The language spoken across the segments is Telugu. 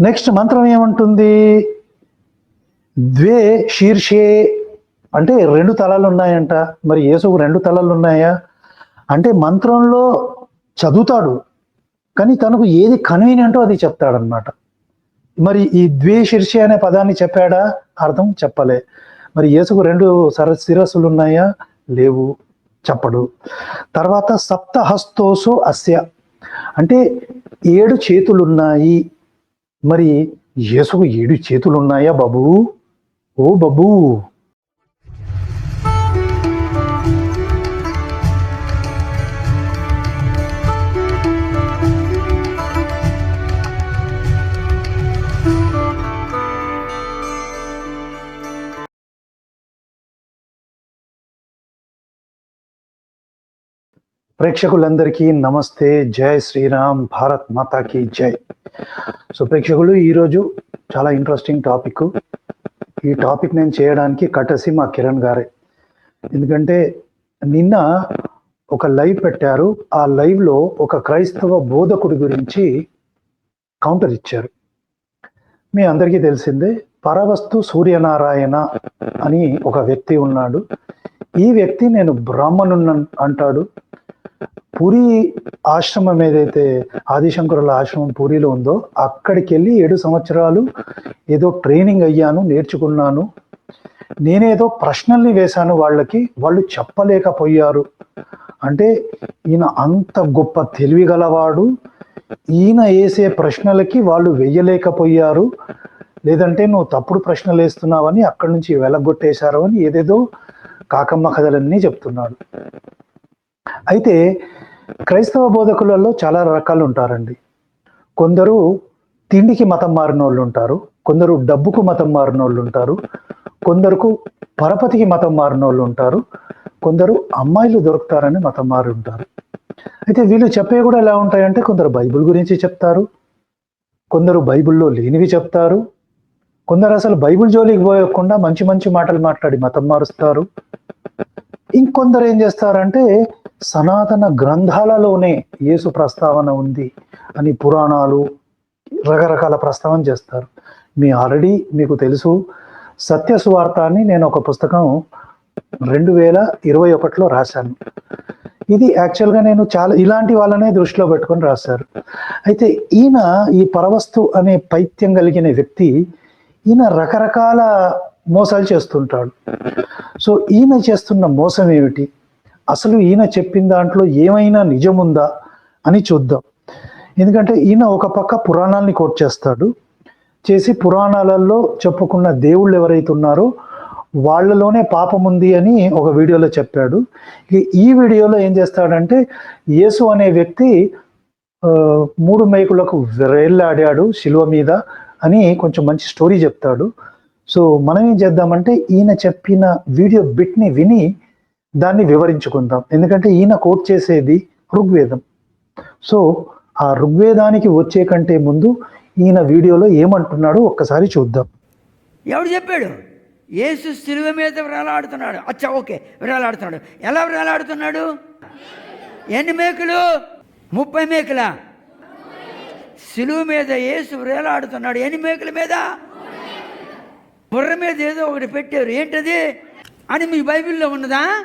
నెక్స్ట్ మంత్రం ఏమంటుంది? ద్వే శీర్షే. అంటే రెండు తలాలు ఉన్నాయంట. మరి యేసుకు రెండు తలాలు ఉన్నాయా? అంటే మంత్రంలో చదువుతాడు. కానీ తనకు ఏది కన్వీనియంటో అది చెప్తాడనమాట మరి ఈ ద్వే శీర్షి అనే పదాన్ని చెప్పాడా? అర్థం చెప్పలే. మరి యేసుకు రెండు సర శిరస్సులు ఉన్నాయా? లేవు. చెప్పడు. తర్వాత సప్త హస్తోసు అస్య. అంటే ఏడు చేతులు ఉన్నాయి మరి యేసుకు ఏడు చేతులు ఉన్నాయా బాబు? ఓ బాబు! ప్రేక్షకులందరికీ నమస్తే. జై శ్రీరామ్. భారత్ మాతాకి జై. సో ప్రేక్షకులు ఈరోజు చాలా ఇంట్రెస్టింగ్ టాపిక్ ఈ టాపిక్ నేను చేయడానికి కటసి మా కిరణ్ గారే. ఎందుకంటే నిన్న ఒక లైవ్ పెట్టారు. ఆ లైవ్లో ఒక క్రైస్తవ బోధకుడి గురించి కౌంటర్ ఇచ్చారు. మీ అందరికీ తెలిసిందే పరవస్తు సూర్యనారాయణ అని ఒక వ్యక్తి ఉన్నాడు. ఈ వ్యక్తి నేను బ్రాహ్మణున్న అంటాడు. పూరి ఆశ్రమం ఏదైతే ఆదిశంకరుల ఆశ్రమం పూరిలో ఉందో అక్కడికి వెళ్ళి ఏడు సంవత్సరాలు ఏదో ట్రైనింగ్ అయ్యాను నేర్చుకున్నాను. నేనేదో ప్రశ్నల్ని వేశాను వాళ్ళకి వాళ్ళు చెప్పలేకపోయారు. అంటే ఈయన అంత గొప్ప తెలివి గలవాడు ఈయన వేసే ప్రశ్నలకి వాళ్ళు వెయ్యలేకపోయారు లేదంటే నువ్వు తప్పుడు ప్రశ్నలు వేస్తున్నావని అక్కడి నుంచి వెలగొట్టేశారు అని ఏదేదో కాకమ్మ కథలన్నీ చెప్తున్నాడు. అయితే క్రైస్తవ బోధకులలో చాలా రకాలు ఉంటారండి. కొందరు తిండికి మతం మారిన వాళ్ళు ఉంటారు కొందరు డబ్బుకు మతం మారిన వాళ్ళు ఉంటారు కొందరుకు పరపతికి మతం మారిన వాళ్ళు ఉంటారు కొందరు అమ్మాయిలు దొరుకుతారని మతం మారి ఉంటారు. అయితే వీళ్ళు చెప్పే కూడా ఎలా ఉంటాయంటే కొందరు బైబిల్ గురించి చెప్తారు కొందరు బైబిల్లో లేనివి చెప్తారు కొందరు అసలు బైబిల్ జోలికి పోయకుండా మంచి మంచి మాటలు మాట్లాడి మతం మారుస్తారు. ఇంకొందరు ఏం చేస్తారంటే సనాతన గ్రంథాలలోనే యేసు ప్రస్తావన ఉంది అని పురాణాలు రకరకాల ప్రస్తావన చేస్తారు. మీ ఆల్రెడీ మీకు తెలుసు సత్య సువార్త నేను ఒక పుస్తకం రెండు వేల ఇరవై ఒకటిలో రాశాను. ఇది యాక్చువల్గా నేను చాలా ఇలాంటి వాళ్ళనే దృష్టిలో పెట్టుకొని రాశారు. అయితే ఈయన ఈ పరవస్తు అనే పైత్యం కలిగిన వ్యక్తి ఈయన రకరకాల మోసాలు చేస్తుంటాడు. సో ఈయన చేస్తున్న మోసం ఏమిటి? అసలు ఈయన చెప్పిన దాంట్లో ఏమైనా నిజముందా అని చూద్దాం. ఎందుకంటే ఈయన ఒక పక్క పురాణాలని కోట్ చేస్తాడు. చేసి పురాణాలలో చెప్పుకున్న దేవుళ్ళు ఎవరైతే ఉన్నారో వాళ్ళలోనే పాపం ఉంది అని ఒక వీడియోలో చెప్పాడు. ఈ వీడియోలో ఏం చేస్తాడంటే యేసు అనే వ్యక్తి మూడు మేకులకు వేళ్ళాడాడు శిలువ మీద అని కొంచెం మంచి స్టోరీ చెప్తాడు. సో మనం ఏం చేద్దామంటే ఈయన చెప్పిన వీడియో బిట్ని విని దాన్ని వివరించుకుందాం. ఎందుకంటే ఈయన కోట్ చేసేది ఋగ్వేదం. సో ఆ ఋగ్వేదానికి వచ్చే కంటే ముందు ఈయన వీడియోలో ఏమంటున్నాడో ఒక్కసారి చూద్దాం. ఎవడు చెప్పాడు? యేసు శిలువ మీద వేలాడుతున్నాడు అచ్చా ఓకే వేలాడుతున్నాడు ఎలా వేలాడుతున్నాడు ఎన్ని మేకులు? ముప్పై మేకులా? సిలువ మీద యేసు వేలాడుతున్నాడు ఎన్ని మేకుల మీద? బుర్ర మీద ఏదో ఒకటి పెట్టారు. ఏంటది? అని మీ బైబిల్లో ఉన్నదా?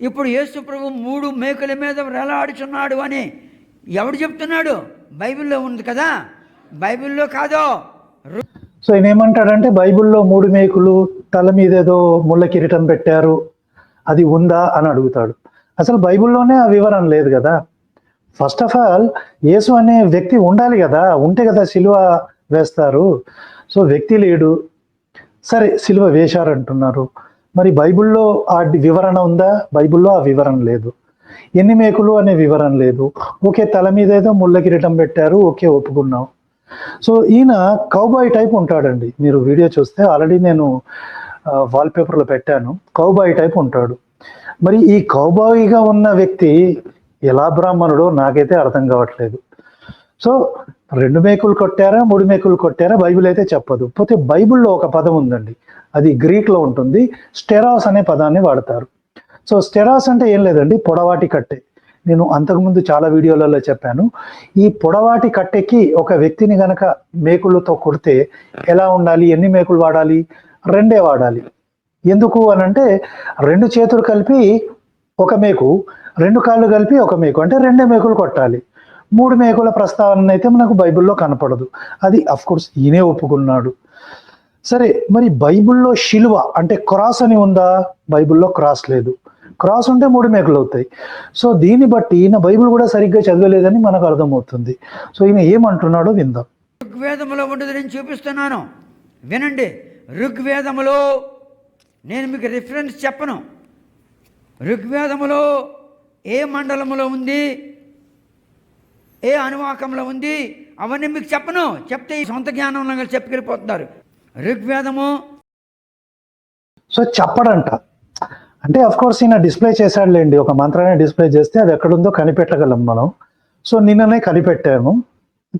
ఇప్పుడు యేసుప్రభు మూడు మేకుల మీద వేలాడుచున్నాడు అని ఎవడు చెప్తున్నాడు? బైబిల్లో ఉంది కదా. బైబిల్లో కాదో. సో ఈయన ఏమంటాడంటే బైబిల్లో మూడు మేకులు తల మీద ఏదో ముళ్ళ కిరీటం పెట్టారు అది ఉందా అని అడుగుతాడు. అసలు బైబిల్లోనే ఆ వివరణ లేదు కదా. ఫస్ట్ ఆఫ్ ఆల్ యేసు అనే వ్యక్తి ఉండాలి కదా. ఉంటే కదా సిలువ వేస్తారు. సో వ్యక్తి లేడు. సరే సిలువ వేశారంటున్నారు. మరి బైబిల్లో ఆ వివరణ ఉందా? బైబిల్లో ఆ వివరణ లేదు. ఎన్ని మేకులు అనే వివరణ లేదు. ఓకే తల మీద ఏదో ముళ్ళ కిరీటం పెట్టారు ఓకే ఒప్పుకున్నాం. సో ఈయన కౌబాయ్ టైప్ ఉంటాడండి. మీరు వీడియో చూస్తే ఆల్రెడీ నేను వాల్ పేపర్లో పెట్టాను. కౌబాయ్ టైప్ ఉంటాడు. మరి ఈ కౌబాయిగా ఉన్న వ్యక్తి ఎలా బ్రాహ్మణుడో నాకైతే అర్థం కావట్లేదు. సో రెండు మేకులు కొట్టారా మూడు మేకులు కొట్టారా బైబిల్ అయితే చెప్పదు. పోతే బైబిల్లో ఒక పదం ఉందండి. అది గ్రీక్లో ఉంటుంది. స్టెరాస్ అనే పదాన్ని వాడతారు. సో స్టెరాస్ అంటే ఏం లేదండి పొడవాటి కట్టే. నేను అంతకుముందు చాలా వీడియోలలో చెప్పాను. ఈ పొడవాటి కట్టెకి ఒక వ్యక్తిని గనక మేకులతో కొడితే ఎలా ఉండాలి ఎన్ని మేకులు వాడాలి? రెండే వాడాలి. ఎందుకు అని అంటే రెండు చేతులు కలిపి ఒక మేకు రెండు కాళ్ళు కలిపి ఒక మేకు. అంటే రెండే మేకులు కొట్టాలి. మూడు మేకుల ప్రస్తావన అయితే మనకు బైబిల్లో కనపడదు. అది అఫ్ కోర్స్ ఈయనే ఒప్పుకున్నాడు. సరే మరి బైబిల్లో శిలువ అంటే క్రాస్ అని ఉందా? బైబిల్లో క్రాస్ లేదు. క్రాస్ ఉంటే మూడు మేకలు అవుతాయి. సో దీన్ని బట్టి ఈయన బైబిల్ కూడా సరిగ్గా చదవలేదని మనకు అర్థమవుతుంది. సో ఈయన ఏమంటున్నాడో విందాం. ఋగ్వేదములో ఉండదు నేను చూపిస్తున్నాను. వినండి. ఋగ్వేదములో నేను మీకు రిఫరెన్స్ చెప్పను. ఋగ్వేదములో ఏ మండలములో ఉంది? ఏ అనువాకంలో ఉంది? అవన్నీ మీకు చెప్పను. చెప్తే ఈ సొంత జ్ఞానంలో చెప్పుకెళ్ళిపోతున్నారు. ఋగ్వేదము సో చెప్పడంట. అంటే అఫ్ కోర్స్ ఈయన డిస్ప్లే చేశాడులేండి. ఒక మంత్రాన్ని డిస్ప్లే చేస్తే అది ఎక్కడుందో కనిపెట్టగలం మనం. సో నిన్ననే కనిపెట్టాము.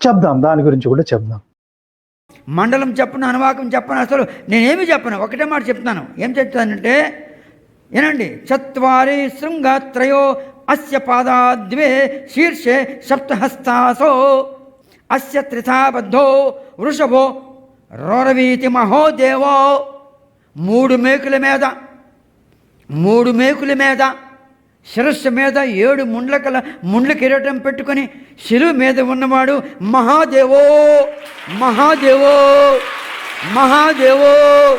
చెప్దాం. దాని గురించి కూడా చెప్దాం. మండలం చెప్పను అనువాకం చెప్పను అసలు నేనేమి చెప్పను? ఒకటే మాట చెప్తాను ఏం చెప్తానంటే వినండి. చత్వారి శృంగత్రయో అస్య పాదాద్వే శీర్షే సప్తహస్తాసో. అస్య త్రిథాబద్ధో వృషభో. రోరవీతి మహోదేవో మూడు మేకుల మీద. మూడు మేకుల మీద. శిరస్సు మీద ఏడు ముండ్ల కల ముండ్ల కిరీటం పెట్టుకొని శిలువ మీద ఉన్నవాడు మహాదేవో. మహాదేవో. మహాదేవో.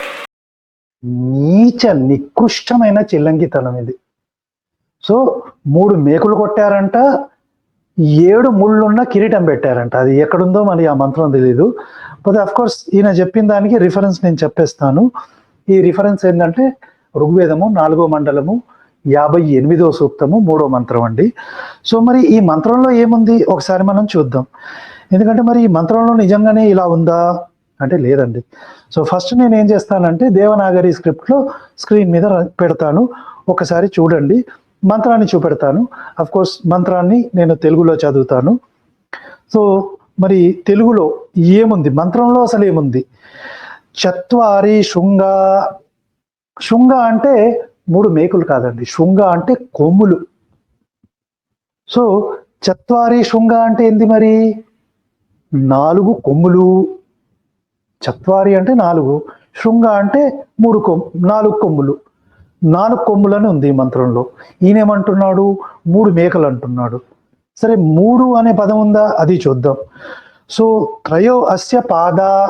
నీచ నికృష్టమైన చిల్లంగితనం ఇది. సో మూడు మేకులు కొట్టారంట ఏడు ముళ్ళున్న కిరీటం పెట్టారంట. అది ఎక్కడుందో మరి ఆ మంత్రం తెలియదు పోతే అఫ్ కోర్స్ ఈయన చెప్పిన దానికి రిఫరెన్స్ నేను చెప్పేస్తాను. ఈ రిఫరెన్స్ ఏంటంటే ఋగ్వేదము నాలుగో మండలము యాభై ఎనిమిదో సూక్తము మూడో మంత్రం అండి. సో మరి ఈ మంత్రంలో ఏముంది? ఒకసారి మనం చూద్దాం. ఎందుకంటే మరి ఈ మంత్రంలో నిజంగానే ఇలా ఉందా? అంటే లేదండి. సో ఫస్ట్ నేను ఏం చేస్తానంటే దేవనాగరి స్క్రిప్ట్లో స్క్రీన్ మీద పెడతాను. ఒకసారి చూడండి. మంత్రాన్ని చూపెడతాను. అఫ్ కోర్స్ మంత్రాన్ని నేను తెలుగులో చదువుతాను. సో మరి తెలుగులో ఏముంది? మంత్రంలో అసలు ఏముంది? చత్వారి శృంగ. శృంగ అంటే మూడు మేకులు కాదండి. శృంగ అంటే కొమ్ములు. సో చత్వారి శృంగ అంటే ఏంది మరి? నాలుగు కొమ్ములు. చత్వారి అంటే నాలుగు. శృంగ అంటే మూడు కొమ్ నాలుగు కొమ్ములు. నాలుగు కొమ్ములని ఉంది ఈ మంత్రంలో. ఈయనేమంటున్నాడు? మూడు మేకలు అంటున్నాడు. సరే మూడు అనే పదం ఉందా? అది చూద్దాం. సో త్రయో అస్య పాద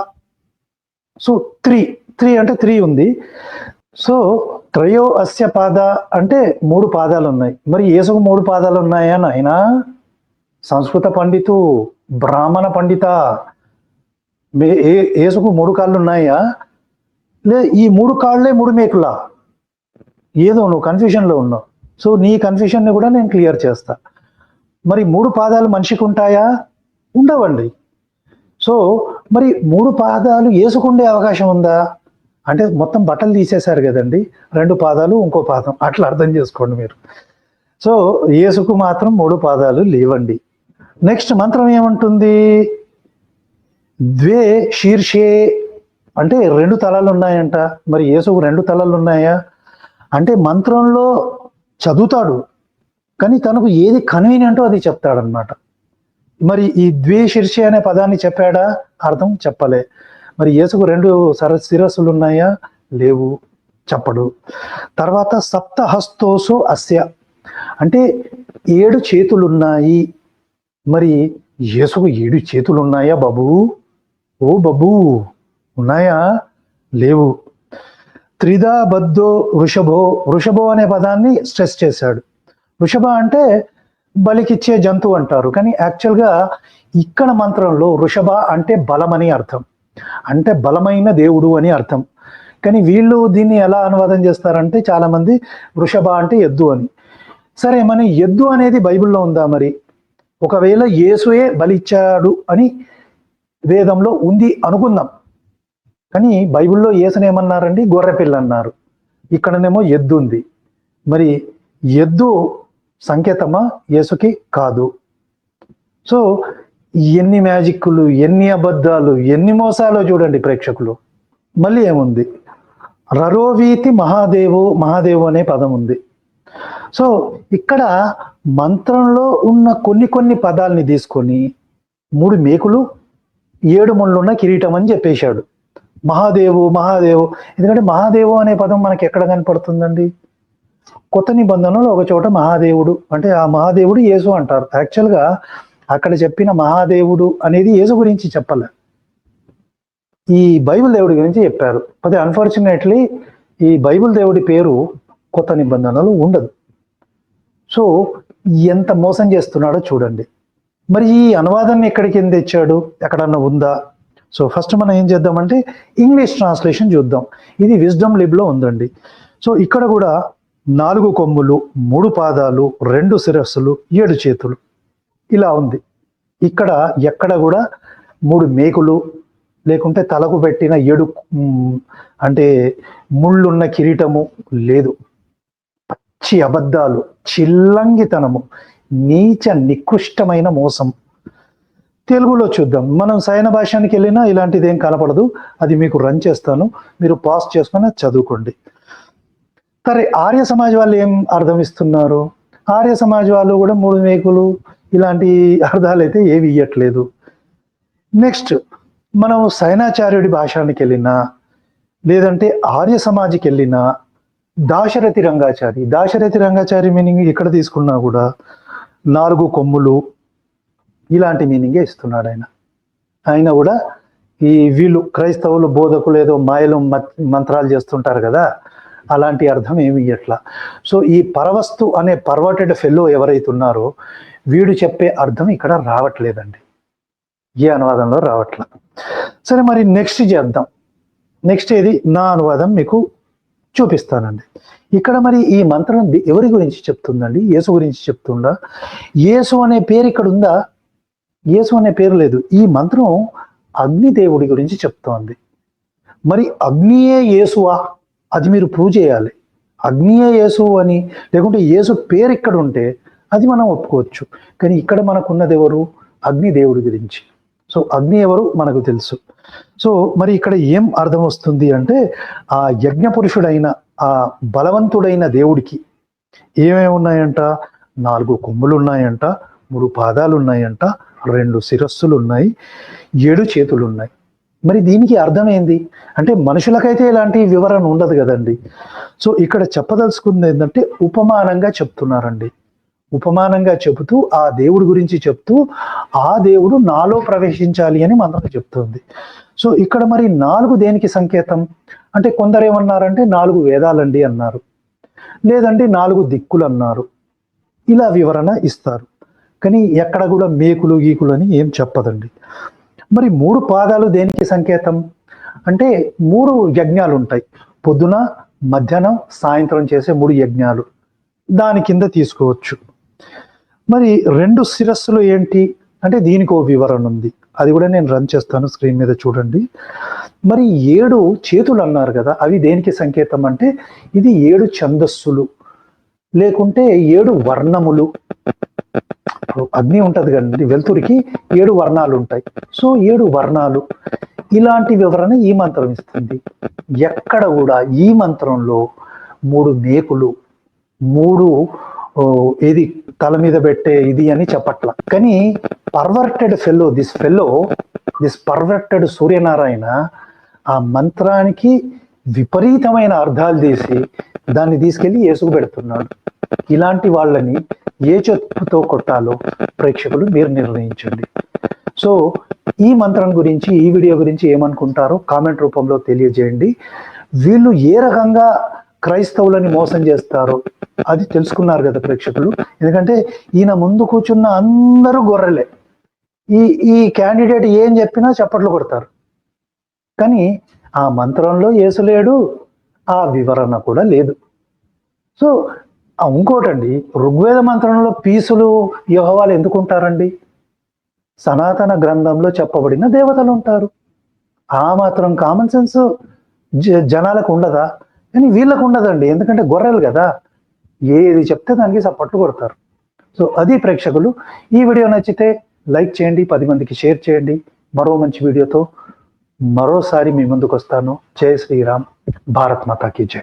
సో త్రీ. త్రీ అంటే త్రీ ఉంది. సో త్రయో అస్య పాద అంటే మూడు పాదాలు ఉన్నాయి మరి ఏసుకు మూడు పాదాలు ఉన్నాయా నాయనా? సంస్కృత పండితు బ్రాహ్మణ పండిత ఏసుకు మూడు కాళ్ళు ఉన్నాయా లే ఈ మూడు కాళ్ళే మూడు మేకులా? ఏదో నువ్వు కన్ఫ్యూషన్లో ఉన్నావు. సో నీ కన్ఫ్యూషన్ని కూడా నేను క్లియర్ చేస్తా. మరి మూడు పాదాలు మనిషికి ఉంటాయా? ఉండవండి. సో మరి మూడు పాదాలు వేసుకుండే అవకాశం ఉందా? అంటే మొత్తం బట్టలు తీసేశారు కదండి. రెండు పాదాలు ఇంకో పాదం. అట్లా అర్థం చేసుకోండి మీరు. సో యేసుకు మాత్రం మూడు పాదాలు లేవండి. నెక్స్ట్ మంత్రం ఏమంటుంది? ద్వే శీర్షే. అంటే రెండు తలలు ఉన్నాయంట. మరి యేసుకు రెండు తలలు ఉన్నాయా? అంటే మంత్రంలో చదువుతాడు కానీ తనకు ఏది కన్వీనియంటో అది చెప్తాడనమాట మరి ఈ ద్వే అనే పదాన్ని చెప్పాడా? అర్థం చెప్పలే. మరి యేసుకు రెండు సర శిరస్సులు ఉన్నాయా లేవు చెప్పడు. తర్వాత సప్తహస్తోసు అస్య. అంటే ఏడు చేతులు ఉన్నాయి మరి యేసుకు ఏడు చేతులు ఉన్నాయా బాబు? ఓ బాబు ఉన్నాయా? లేవు. త్రిదా బద్ధో వృషభో. వృషభో అనే పదాన్ని స్ట్రెస్ చేశాడు. వృషభ అంటే బలికిచ్చే జంతువు అంటారు. కానీ యాక్చువల్గా ఇక్కడ మంత్రంలో వృషభ అంటే బలమని అర్థం. అంటే బలమైన దేవుడు అని అర్థం. కానీ వీళ్ళు దీన్ని ఎలా అనువాదం చేస్తారంటే చాలామంది వృషభ అంటే ఎద్దు అని. సరే మన ఎద్దు అనేది బైబిల్లో ఉందా మరి? ఒకవేళ యేసుయే బలిచ్చాడు అని వేదంలో ఉంది అనుకుందాం. కానీ బైబిల్లో ఏసునేమన్నారండి ఏమన్నారండి? గొర్రెపిల్ల అన్నారు. ఇక్కడనేమో ఎద్దు ఉంది. మరి ఎద్దు సంకేతమా? యేసుకి కాదు. సో ఎన్ని మ్యాజిక్లు ఎన్ని అబద్ధాలు ఎన్ని మోసాలు చూడండి ప్రేక్షకులు. మళ్ళీ ఏముంది? రరోవీతి మహాదేవు మహాదేవు అనే పదం ఉంది. సో ఇక్కడ మంత్రంలో ఉన్న కొన్ని కొన్ని పదాలని తీసుకొని మూడు మేకులు ఏడు ముళ్ళున్న కిరీటం అని చెప్పేశాడు. మహాదేవు మహాదేవు. ఎందుకంటే మహాదేవు అనే పదం మనకి ఎక్కడ కనపడుతుందండి? కొత్త నిబంధనలో ఒక చోట మహాదేవుడు. అంటే ఆ మహాదేవుడు యేసు అంటారు. యాక్చువల్గా అక్కడ చెప్పిన మహాదేవుడు అనేది యేసు గురించి చెప్పాలి. ఈ బైబిల్ దేవుడి గురించి చెప్పారు. అది అన్ఫార్చునేట్లీ ఈ బైబిల్ దేవుడి పేరు కొత్త నిబంధనలు ఉండదు. సో ఎంత మోసం చేస్తున్నాడో చూడండి. మరి ఈ అనువాదాన్ని ఎక్కడికి ఎందుకు తెచ్చాడు? ఎక్కడన్నా ఉందా? సో ఫస్ట్ మనం ఏం చేద్దామంటే ఇంగ్లీష్ ట్రాన్స్లేషన్ చూద్దాం. ఇది విజ్డమ్ లిబ్లో ఉందండి. సో ఇక్కడ కూడా నాలుగు కొమ్ములు మూడు పాదాలు రెండు శిరస్సులు ఏడు చేతులు ఇలా ఉంది. ఇక్కడ ఎక్కడ కూడా మూడు మేకులు లేకుంటే తలకు పెట్టిన ఏడు అంటే ముళ్ళున్న కిరీటము లేదు. పచ్చి అబద్ధాలు చిల్లంగితనము నీచ నికృష్టమైన మోసం. తెలుగులో చూద్దాం. మనం సైన భాషానికి వెళ్ళినా ఇలాంటిది ఏం కనపడదు. అది మీకు రన్ చేస్తాను. మీరు పాస్ చేసుకుని చదువుకోండి. సరే ఆర్య సమాజ్ వాళ్ళు ఏం అర్థం ఇస్తున్నారు? ఆర్య సమాజ్ వాళ్ళు కూడా మూడు మేకులు ఇలాంటి అర్థాలు అయితే ఏవి ఇవ్వట్లేదు నెక్స్ట్ మనం సైనాచార్యుడి భాషానికి వెళ్ళినా లేదంటే ఆర్య సమాజ్కి వెళ్ళినా దాశరథి రంగాచారి. దాశరథి రంగాచారి మీనింగ్ ఇక్కడ తీసుకున్నా కూడా నాలుగు కొమ్ములు ఇలాంటి మీనింగే ఇస్తున్నాడు ఆయన ఆయన కూడా ఈ వీళ్ళు క్రైస్తవులు బోధకులు ఏదో మాయలు మంత్రాలు చేస్తుంటారు కదా అలాంటి అర్థం ఏమి ఇయ్యట్లా. సో ఈ పరవస్తు అనే పర్వర్టెడ్ ఫెల్లో ఎవరైతే ఉన్నారో వీడు చెప్పే అర్థం ఇక్కడ రావట్లేదండి. ఏ అనువాదంలో రావట్లా. సరే మరి నెక్స్ట్ చేద్దాం. నెక్స్ట్ ఏది? నా అనువాదం మీకు చూపిస్తానండి. ఇక్కడ మరి ఈ మంత్రం ఎవరి గురించి చెప్తుందండి? యేసు గురించి చెప్తుందా? యేసు అనే పేరు ఇక్కడ ఉందా? యేసు అనే పేరు లేదు. ఈ మంత్రం అగ్నిదేవుడి గురించి చెప్తోంది. మరి అగ్నియే యేసువా? అది మీరు ప్రూవ్ చేయాలి. అగ్నియే యేసు అని లేకుంటే యేసు పేరు ఇక్కడ ఉంటే అది మనం ఒప్పుకోవచ్చు. కానీ ఇక్కడ మనకున్నది ఎవరు? అగ్నిదేవుడి గురించి. సో అగ్ని ఎవరు? మనకు తెలుసు. సో మరి ఇక్కడ ఏం అర్థం వస్తుంది అంటే ఆ యజ్ఞ పురుషుడైన ఆ బలవంతుడైన దేవుడికి ఏమేమి ఉన్నాయంట? నాలుగు కొమ్ములు ఉన్నాయంట మూడు పాదాలు ఉన్నాయంట రెండు శిరస్సులు ఉన్నాయి ఏడు చేతులు ఉన్నాయి మరి దీనికి అర్థం అంటే మనుషులకైతే ఇలాంటి వివరణ ఉండదు కదండి. సో ఇక్కడ చెప్పదలుచుకుంది ఏంటంటే ఉపమానంగా చెప్తున్నారండి. ఉపమానంగా చెబుతూ ఆ దేవుడి గురించి చెప్తూ ఆ దేవుడు నాలో ప్రవేశించాలి అని మనకు చెప్తుంది. సో ఇక్కడ మరి నాలుగు దేనికి సంకేతం? అంటే కొందరు ఏమన్నారంటే నాలుగు వేదాలండి అన్నారు. లేదంటే నాలుగు దిక్కులు అన్నారు. ఇలా వివరణ ఇస్తారు. కానీ ఎక్కడ కూడా మేకులు గీకులు అని ఏం చెప్పదండి. మరి మూడు పాదాలు దేనికి సంకేతం? అంటే మూడు యజ్ఞాలు ఉంటాయి పొద్దున మధ్యాహ్నం సాయంత్రం చేసే మూడు యజ్ఞాలు. దాని కింద తీసుకోవచ్చు. మరి రెండు శిరస్సులు ఏంటి? అంటే దీనికి ఓ వివరణ ఉంది. అది కూడా నేను రన్ చేస్తాను స్క్రీన్ మీద చూడండి. మరి ఏడు చేతులు అన్నారు కదా అవి దేనికి సంకేతం అంటే ఇది ఏడు ఛందస్సులు. లేకుంటే ఏడు వర్ణములు. అగ్ని ఉంటుంది కదండి వెలుతురికి ఏడు వర్ణాలు ఉంటాయి. సో ఏడు వర్ణాలు ఇలాంటి వివరణ ఈ మంత్రం ఇస్తుంది. ఎక్కడ కూడా ఈ మంత్రంలో మూడు మేకులు మూడు ఏది తల మీద పెట్టే ఇది అని చెప్పట్ల. కానీ perverted fellow this fellow this perverted Suryanarayana ఆ మంత్రానికి విపరీతమైన అర్థాలు తీసి దాన్ని తీసుకెళ్ళి ఏసుకు పెడుతున్నాడు. ఇలాంటి వాళ్ళని ఏ చెప్పుతో కొట్టాలో ప్రేక్షకులు మీరు నిర్ణయించండి. సో ఈ మంత్రం గురించి ఈ వీడియో గురించి ఏమనుకుంటారో కామెంట్ రూపంలో తెలియజేయండి. వీళ్ళు ఏ రకంగా క్రైస్తవులని మోసం చేస్తారో అది తెలుసుకున్నారు కదా ప్రేక్షకులు. ఎందుకంటే ఈయన ముందు కూర్చున్న అందరూ గొర్రెలే. ఈ ఈ క్యాండిడేట్ ఏం చెప్పినా చప్పట్లు కొడతారు. కానీ ఆ మంత్రంలో ఏసులేడు లేడు ఆ వివరణ కూడా లేదు. సో ఇంకోటండి ఋగ్వేద మంత్రంలో పీసులు యెహోవాలు ఎందుకు ఉంటారండి సనాతన గ్రంథంలో చెప్పబడిన దేవతలు ఉంటారు. ఆ మాత్రం కామన్ సెన్స్ జ- జనాలకు ఉండదా? కానీ వీళ్ళకు ఉండదండి ఎందుకంటే గొర్రెలు కదా. ఏది చెప్తే దానికి సపోర్ట్లు కొడతారు. సో అది ప్రేక్షకులు ఈ వీడియో నచ్చితే లైక్ చేయండి పది మందికి షేర్ చేయండి. మరో మంచి వీడియోతో మరోసారి మీ ముందుకు వస్తాను జై శ్రీరామ్ భారత్ మాతాకి జై.